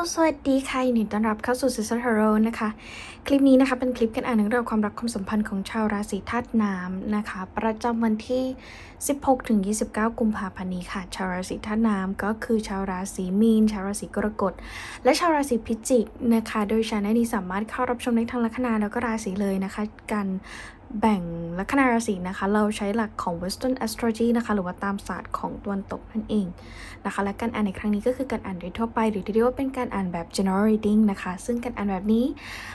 สวัสดีค่ะยินดีต้อนรับเข้าสู่ Sister Tarot นะคะ คลิปนี้นะคะเป็นคลิปการอ่านเรื่องราวความรักความสัมพันธ์ของชาวราศีธาตุน้ำนะคะ ประจำวันที่ 16ถึง29 กุมภาพันธ์นี้ค่ะ ชาวราศีธาตุน้ำก็คือชาวราศีมีน ชาวราศีกรกฎ และชาวราศีพิจิกนะคะ โดยชาแนลนี้สามารถเข้ารับชมได้ทั้งลัคนาแล้วก็ราศีเลยนะคะการ แบ่งลัคนาราศีนะคะ เราใช้หลักของ Western Astrology นะคะ หรือว่าตามศาสตร์ของตะวันตกนั่นเองนะคะ และการอ่านในครั้งนี้ก็คือการอ่านโดยทั่วไป หรือที่เรียกว่าเป็นการอ่านแบบ general reading นะคะ ซึ่งการอ่านแบบนี้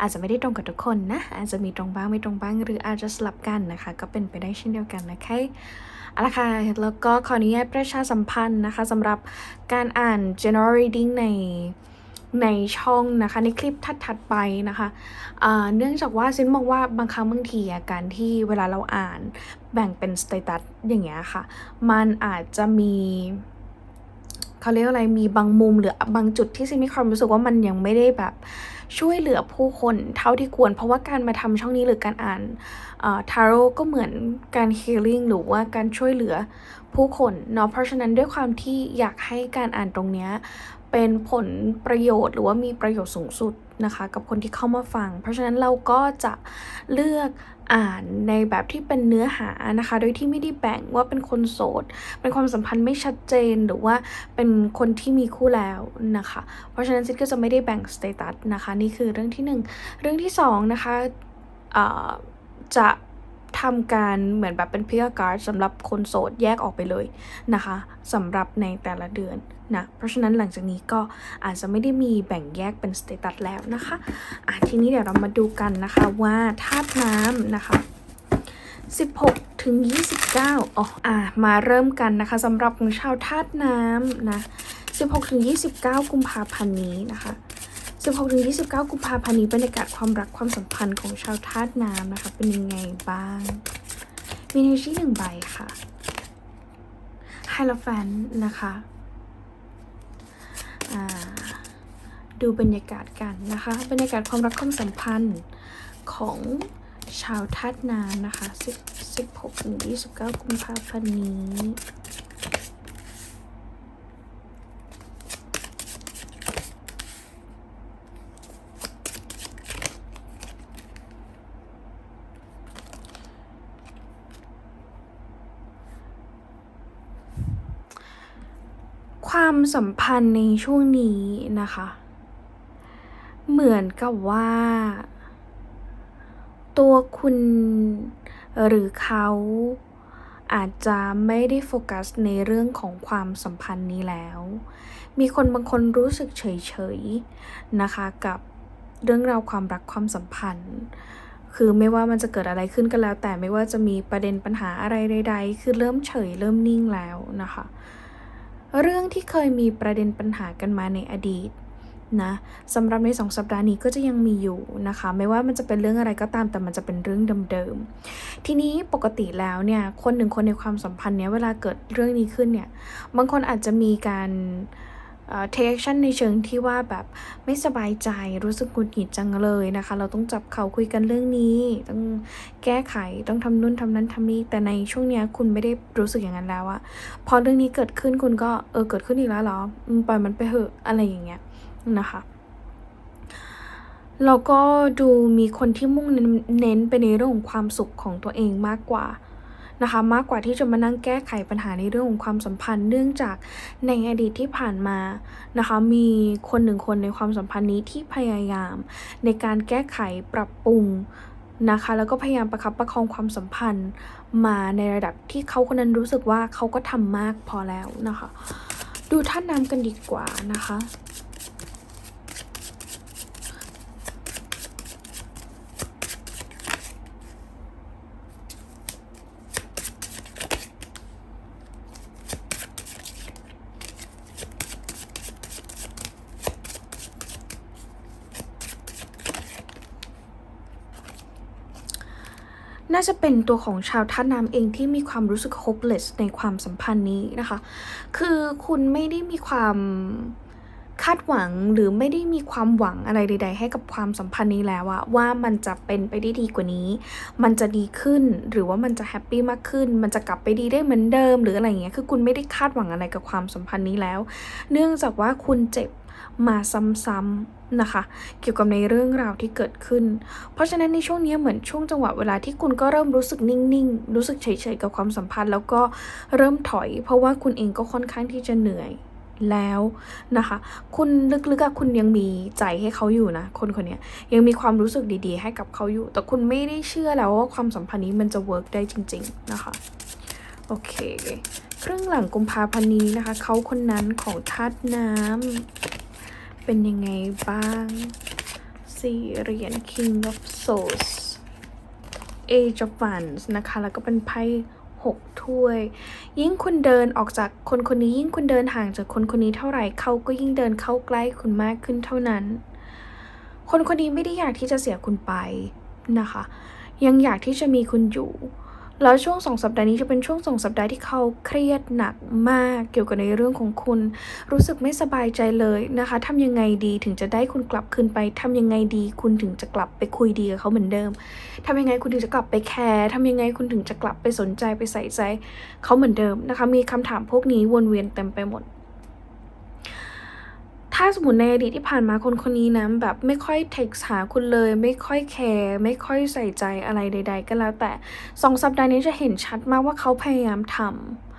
อาจจะไม่ได้ตรงกับทุกคนนะ อาจจะมีตรงบ้างไม่ตรงบ้าง หรืออาจจะสลับกันนะคะ ก็เป็นไปได้เช่นเดียวกันนะคะเอาละค่ะ แล้วก็ขออนุญาตประชาสัมพันธ์นะคะสำหรับการอ่าน general reading ใน ในช่องนะคะในคลิปถัดๆไปนะคะอ่าเนื่องจากว่าซินมองว่าบางครั้งบางทีการที่เวลาเราอ่านแบ่งเป็นสเตตัสอย่างเงี้ยค่ะ มันอาจจะมีเขาเรียกอะไรมีบางมุมหรือบางจุดที่ซินมีความรู้สึกว่ามันยังไม่ได้แบบช่วยเหลือผู้คนเท่าที่ควร เพราะว่าการมาทำช่องนี้หรือการอ่านทาโร่ก็เหมือนการฮีลิ่งหรือว่าการช่วยเหลือผู้คนเนาะเพราะฉะนั้นด้วยความที่อยากให้การอ่านตรงเนี้ย เป็นผลประโยชน์หรือว่ามีประโยชน์สูงสุดนะคะกับคนที่เข้ามาฟัง เพราะฉะนั้นเราก็จะเลือกอ่านในแบบที่เป็นเนื้อหานะคะ โดยที่ไม่ได้แบ่งว่าเป็นคนโสด เป็นความสัมพันธ์ไม่ชัดเจนหรือว่าเป็นคนที่มีคู่แล้วนะคะ เพราะฉะนั้นซิดก็จะไม่ได้แบ่งสเตตัสนะคะ นี่คือเรื่องที่หนึ่งเรื่องที่สองนะคะจะ ทำการเหมือนแบบเป็นพิกการ์ดสำหรับคนโสดแยกออกไปเลยนะคะสำหรับในแต่ละเดือนนะเพราะฉะนั้นหลังจากนี้ก็อาจจะไม่ได้มีแบ่งแยกเป็นสเตตัสแล้วนะคะอะทีนี้เดี๋ยวเรามาดูกันนะคะว่าธาตุน้ำนะคะ16 ถึง 29อ๋ออะมาเริ่มกันนะคะสำหรับของชาวธาตุน้ำนะ16 ถึง 29 กุมภาพันธ์นี้นะคะ 16ถึง29 กุมภาพันธ์นี้บรรยากาศความรักความสัมพันธ์ของชาวธาตุน้ำนะคะ เป็นยังไงบ้าง มีในที่หนึ่งใบค่ะไฮโลแฟนนะคะดูบรรยากาศกันนะคะ บรรยากาศความรักความสัมพันธ์ของชาวธาตุน้ำนะคะ10 16ถึง29 กุมภาพันธ์นี้ ความสัมพันธ์ในช่วงนี้นะคะ เหมือนกับว่า ตัวคุณหรือเขาอาจจะไม่ได้โฟกัสในเรื่องของความสัมพันธ์นี้แล้ว มีคนบางคนรู้สึกเฉยๆนะคะกับเรื่องราวความรักความสัมพันธ์ คือไม่ว่ามันจะเกิดอะไรขึ้นก็แล้ว แต่ไม่ว่าจะมีประเด็นปัญหาอะไรใด ๆ คือเริ่มเฉยเริ่มนิ่งแล้วนะคะ เรื่องที่เคยมีประเด็นปัญหากันมาในอดีตนะสำหรับในสองสัปดาห์นี้ก็จะยังมีอยู่นะคะ ไม่ว่ามันจะเป็นเรื่องอะไรก็ตามแต่มันจะเป็นเรื่องเดิมๆทีนี้ปกติแล้วเนี่ยคนหนึ่งคนในความสัมพันธ์เนี้ยเวลาเกิดเรื่องนี้ขึ้นเนี่ยบางคนอาจจะมีการ เทคชั่นในเชิงที่ว่าแบบไม่สบายใจรู้สึกหงุดหงิดจังเลยนะคะ เราต้องจับเขาคุยกันเรื่องนี้ ต้องแก้ไขต้องทำนู่นทำนั้นทำนี้ แต่ในช่วงเนี้ยคุณไม่ได้รู้สึกอย่างนั้นแล้วอะพอเรื่องนี้เกิดขึ้นคุณก็เออเกิดขึ้นอีกแล้วเหรอปล่อยมันไปเหอะอะไรอย่างเงี้ยนะคะแล้วก็ดูมีคนที่มุ่งเน้นไปในเรื่องของความสุขของตัวเองมากกว่า นะคะ มากกว่าที่จะมานั่งแก้ไขปัญหาในเรื่องของความสัมพันธ์ เนื่องจากในอดีตที่ผ่านมานะคะ มีคนหนึ่งคนในความสัมพันธ์นี้ที่พยายาม ในการแก้ไขปรับปรุงนะคะแล้วก็พยายามประคับประคองความสัมพันธ์มาในระดับที่เขาคนนั้นรู้สึกว่าเขาก็ทำมากพอแล้วนะคะ ดูท่าน้ำกันดีกว่านะคะ น่าจะเป็นตัวของชาวท่าน้ำเองที่มีความรู้สึก hopeless ในความสัมพันธ์นี้นะคะ คือคุณไม่ได้มีความคาดหวังหรือไม่ได้มีความหวังอะไรใด ๆ ให้กับความสัมพันธ์นี้แล้วอะว่ามันจะเป็นไปได้ดีกว่านี้ มันจะดีขึ้นหรือว่ามันจะแฮปปี้มากขึ้น มันจะกลับไปดีได้เหมือนเดิม หรืออะไรเงี้ยคือคุณไม่ได้คาดหวังอะไรกับความสัมพันธ์นี้แล้ว เนื่องจากว่าคุณเจ็บ มาซ้ำๆนะคะ เกี่ยวกับในเรื่องราวที่เกิดขึ้น เพราะฉะนั้นในช่วงนี้เหมือนช่วงจังหวะเวลาที่คุณก็เริ่มรู้สึกนิ่งๆ รู้สึกเฉยๆกับความสัมพันธ์ แล้วก็เริ่มถอย เพราะว่าคุณเองก็ค่อนข้างที่จะเหนื่อยแล้วนะคะ คุณลึกๆคุณยังมีใจให้เขาอยู่นะ คนคนนี้ยังมีความรู้สึกดีๆ ให้กับเขาอยู่ แต่คุณไม่ได้เชื่อแล้วว่าความสัมพันธ์นี้มันจะเวิร์กได้จริง ๆ นะคะ โอเคครึ่งหลังกุมภาพันธ์นี้นะคะ เขาคนนั้นของธาตุน้ำ เป็นยังไงบ้างสี่เหรียญ King of Swords Age of Wands นะคะ แล้วก็เป็นไพ่หกถ้วย ยิ่งคุณเดินออกจากคนคนนี้ยิ่งคุณเดินห่างจากคนคนนี้เท่าไหร่เขาก็ยิ่งเดินเข้าใกล้คุณมากขึ้นเท่านั้น คนคนนี้ไม่ได้อยากที่จะเสียคุณไปนะคะ ยังอยากที่จะมีคุณอยู่ แล้วช่วงสองสัปดาห์นี้จะเป็นช่วงสองสัปดาห์ที่เขาเครียดหนักมากเกี่ยวกับในเรื่องของคุณ รู้สึกไม่สบายใจเลยนะคะทำยังไงดีถึงจะได้คุณกลับคืนไปทำยังไงดี คุณถึงจะกลับไปคุยดีกับเขาเหมือนเดิมทำยังไงคุณถึงจะกลับไปแคร์ทำยังไงคุณถึงจะกลับไปสนใจไปใส่ใจเขาเหมือนเดิมนะคะ มีคำถามพวกนี้วนเวียนเต็มไปหมด ถ้าสมมติในอดีตที่ผ่านมาคนคนนี้นะแบบไม่ค่อยเทคหาคุณเลย ไม่ค่อยแคร์ไม่ค่อยใส่ใจอะไรใด ๆ ก็แล้วแต่สองสัปดาห์นี้จะเห็นชัดมากว่าเขาพยายามท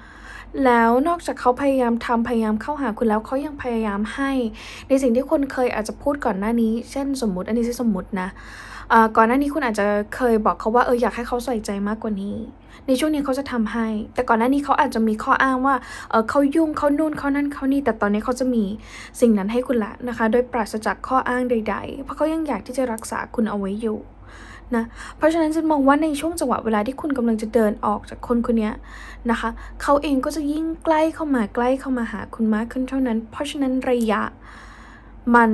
ำแล้วนอกจากเขาพยายามทำพยายามเข้าหาคุณแล้วเขายังพยายามให้ ในสิ่งที่คุณเคยอาจจะพูดก่อนหน้านี้ เช่นสมมติอันนี้ใช่สมมตินะ ก่อนหน้านี้คุณอาจจะเคยบอกเขาว่าเอออยากให้เขาใส่ใจมากกว่านี้ ในช่วงนี้เขาจะทำให้ แต่ก่อนหน้านี้เขาอาจจะมีข้ออ้างว่าเออเขายุ่งเขานู่นเขานั่นเขานี่แต่ตอนนี้เขาจะมีสิ่งนั้นให้คุณละนะคะ โดยปราศจากข้ออ้างใด ๆ เพราะเขายังอยากที่จะรักษาคุณเอาไว้อยู่นะเพราะฉะนั้นฉันมองว่าในช่วงจังหวะเวลาที่คุณกำลังจะเดินออกจากคนคนนี้นะคะเขาเองก็จะยิ่งใกล้เข้ามาใกล้เข้ามาหาคุณมากขึ้นเท่านั้น เพราะฉะนั้นระยะ มัน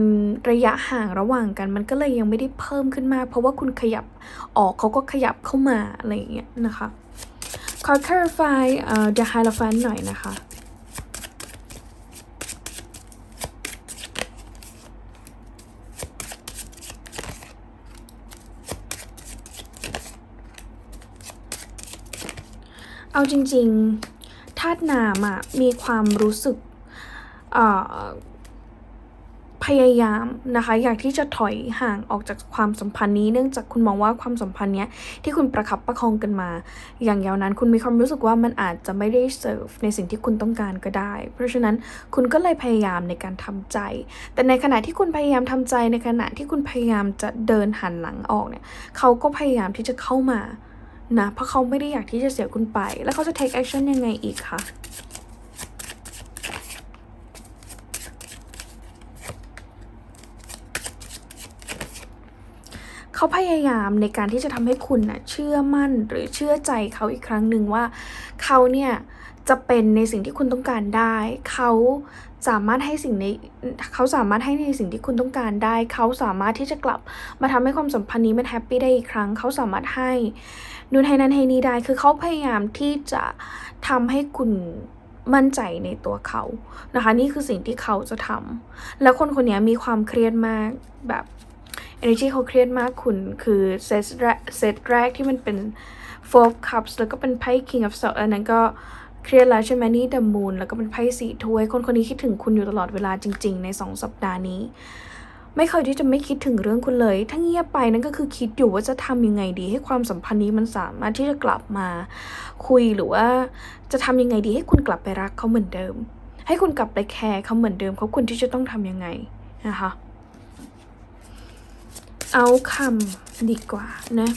ระยะห่างระหว่างกันมันก็เลยยังไม่ได้เพิ่มขึ้นมาก เพราะว่าคุณขยับออกเขาก็ขยับเข้ามา อะไรอย่างเงี้ยนะคะขอ clarify เอ่อ the hierophant หน่อยนะคะเอาจริงๆธาตุน้ำอะมีความรู้สึกเอ่อ พยายามนะคะ อยากที่จะถอยห่างออกจากความสัมพันธ์นี้ เนื่องจากคุณมองว่าความสัมพันธ์เนี้ยที่คุณประคับประคองกันมา อย่างยาวนานคุณมีความรู้สึกว่ามันอาจจะไม่ได้เสิร์ฟในสิ่งที่คุณต้องการก็ได้ เพราะฉะนั้นคุณก็เลยพยายามในการทำใจ แต่ในขณะที่คุณพยายามทำใจในขณะที่คุณพยายามจะเดินหันหลังออกเนี่ยเขาก็พยายามที่จะเข้ามานะเพราะเขาไม่ได้อยากที่จะเสียคุณไป แล้วเขาจะ take action ยังไงอีกคะ เขาพยายามในการที่จะทำให้คุณนะเชื่อมั่นหรือเชื่อใจเขาอีกครั้งหนึ่งว่า เขาเนี่ยจะเป็นในสิ่งที่คุณต้องการได้ เขาสามารถให้สิ่งในเขาสามารถให้ในสิ่งที่คุณต้องการได้ เขาสามารถที่จะกลับมาทำให้ความสัมพันธ์นี้มันแฮปปี้ได้อีกครั้ง เขาสามารถให้นู่นให้นั้นให้นี้ได้ คือเขาพยายามที่จะทำให้คุณมั่นใจในตัวเขานะคะ นี่คือสิ่งที่เขาจะทำแล้วคนคนนี้มีความเครียดมากแบบ energy เขาเครียดมากคุณ คือเซตแรกเซตแรกที่มันเป็น four cups แล้วก็เป็นไพ่ king of swords อันนั้นก็เครียดแล้วใช่ไหมนี่ the moon แล้วก็เป็นไพ่สี่ถ้วย คนคนนี้คิดถึงคุณอยู่ตลอดเวลาจริง ๆ ในสองสัปดาห์นี้ ไม่เคยที่จะไม่คิดถึงเรื่องคุณเลย ถ้าเงียบไปนั่นก็คือคิดอยู่ว่าจะทำยังไงดี ให้ความสัมพันธ์นี้มันสามารถที่จะกลับมาคุยหรือว่าจะทำยังไงดีให้คุณกลับไปรักเขาเหมือนเดิม ให้คุณกลับไปแคร์เขาเหมือนเดิมเขาควรที่จะต้องทำยังไงนะคะ เอาคำดีกว่านะ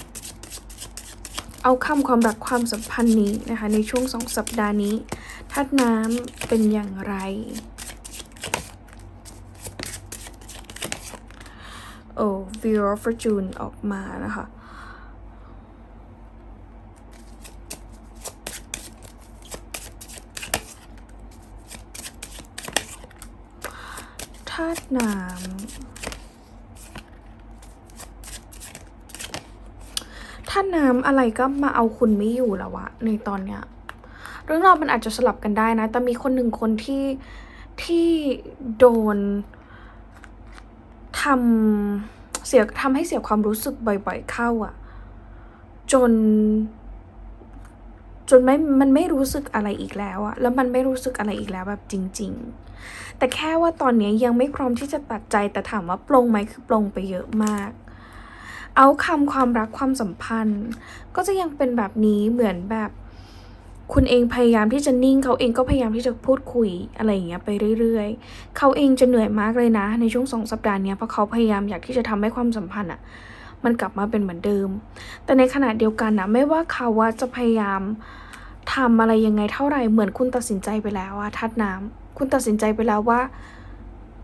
เอาคำความรักความสัมพันธ์นี้นะคะ ในช่วงสองสัปดาห์นี้ธาตุน้ำเป็นอย่างไร โอ้ Wheel of Fortune ออกมานะคะธาตุน้ำ ถ้าน้ำอะไรก็มาเอาคุณไม่อยู่แล้ววะในตอนเนี้ย เรื่องราวมันอาจจะสลับกันได้นะ แต่มีคนหนึ่งคนที่ที่โดนทำเสียทำให้เสียความรู้สึกบ่อยๆเข้าอะจน จนไม่ มันไม่รู้สึกอะไรอีกแล้วอะแล้วมันไม่รู้สึกอะไรอีกแล้วแบบจริง ๆ แต่แค่ว่าตอนนี้ยังไม่พร้อมที่จะตัดใจแต่ถามว่าปลงไหมคือปลงไปเยอะมาก เอาคำความรักความสัมพันธ์ ก็จะยังเป็นแบบนี้เหมือนแบบ คุณเองพยายามที่จะนิ่ง เขาเองก็พยายามที่จะพูดคุยอะไรอย่างเงี้ยไปเรื่อยๆ เขาเองจะเหนื่อยมากเลยนะ ในช่วงสองสัปดาห์เนี้ยเพราะเขาพยายามอยากที่จะทำให้ความสัมพันธ์อะมันกลับมาเป็นเหมือนเดิม แต่ในขณะเดียวกันนะไม่ว่าเขาว่าจะพยายามทำอะไรยังไงเท่าไหร่เหมือนคุณตัดสินใจไปแล้วอะทัดน้ำคุณตัดสินใจไปแล้วว่า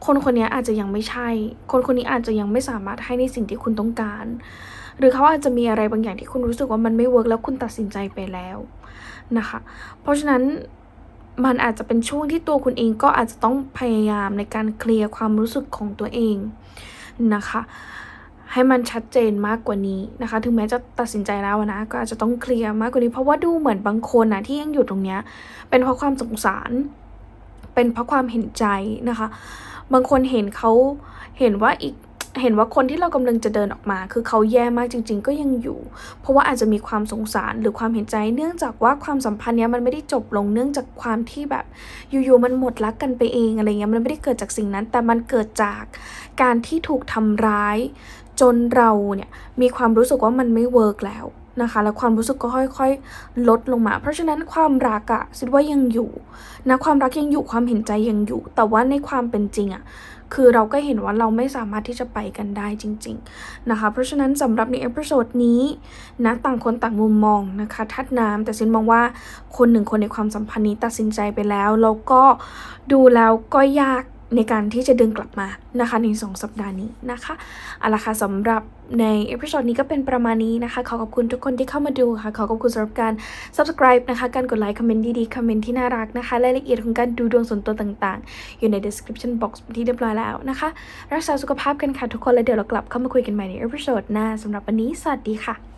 คนคนนี้อาจจะยังไม่ใช่ คนคนนี้อาจจะยังไม่สามารถให้ในสิ่งที่คุณต้องการ หรือเขาอาจจะมีอะไรบางอย่างที่คุณรู้สึกว่ามันไม่เวิร์กแล้วคุณตัดสินใจไปแล้วนะคะ เพราะฉะนั้นมันอาจจะเป็นช่วงที่ตัวคุณเองก็อาจจะต้องพยายามในการเคลียร์ความรู้สึกของตัวเองนะคะให้มันชัดเจนมากกว่านี้นะคะ ถึงแม้จะตัดสินใจแล้วนะ ก็อาจจะต้องเคลียร์มากกว่านี้ เพราะว่าดูเหมือนบางคนนะที่ยังอยู่ตรงเนี้ย เป็นเพราะความสงสาร เป็นเพราะความเห็นใจนะคะ บางคนเห็นเขาเห็นว่าอีกเห็นว่าคนที่เรากำลังจะเดินออกมา คือเขาแย่มากจริง ๆ ก็ยังอยู่ เพราะว่าอาจจะมีความสงสารหรือความเห็นใจ เนื่องจากว่าความสัมพันธ์เนี้ยมันไม่ได้จบลงเนื่องจากความที่แบบอยู่ๆมันหมดรักกันไปเองอะไรเงี้ยมันไม่ได้เกิดจากสิ่งนั้น แต่มันเกิดจากการที่ถูกทำร้าย จนเราเนี่ยมีความรู้สึกว่ามันไม่เวิร์กแล้ว นะคะ แล้วความรู้สึกก็ค่อยๆ ลดลงมา เพราะฉะนั้นความรักอะคิดว่ายังอยู่นะความรักยังอยู่ความเห็นใจยังอยู่ แต่ว่าในความเป็นจริงอะคือเราก็เห็นว่าเราไม่สามารถที่จะไปกันได้จริง ๆ นะคะ เพราะฉะนั้นสำหรับในเอพิโซดนี้นะต่างคนต่างมุมมองนะคะทัดน้ำแต่ซินมองว่าคนหนึ่งคนในความสัมพันธ์นี้ตัดสินใจไปแล้ว แล้วก็ดูแล้วก็ยาก ในการที่จะดึงกลับมานะคะในสองสัปดาห์นี้นะคะเอาละค่ะสำหรับในเอพิโซดนี้ก็เป็นประมาณนี้นะคะ ขอขอบคุณทุกคนที่เข้ามาดูค่ะ ขอขอบคุณสำหรับการ subscribe นะคะ การกดไลค์ คอมเมนต์ดีๆ คอมเมนต์ที่น่ารักนะคะ รายละเอียดของการดูดวงส่วนตัวต่างๆ อยู่ใน description box ที่เรียบร้อยแล้วนะคะ รักษาสุขภาพกันค่ะทุกคน แล้วเดี๋ยวเรากลับเข้ามาคุยกันใหม่ในเอพิโซดหน้าสำหรับวันนี้ สวัสดีค่ะ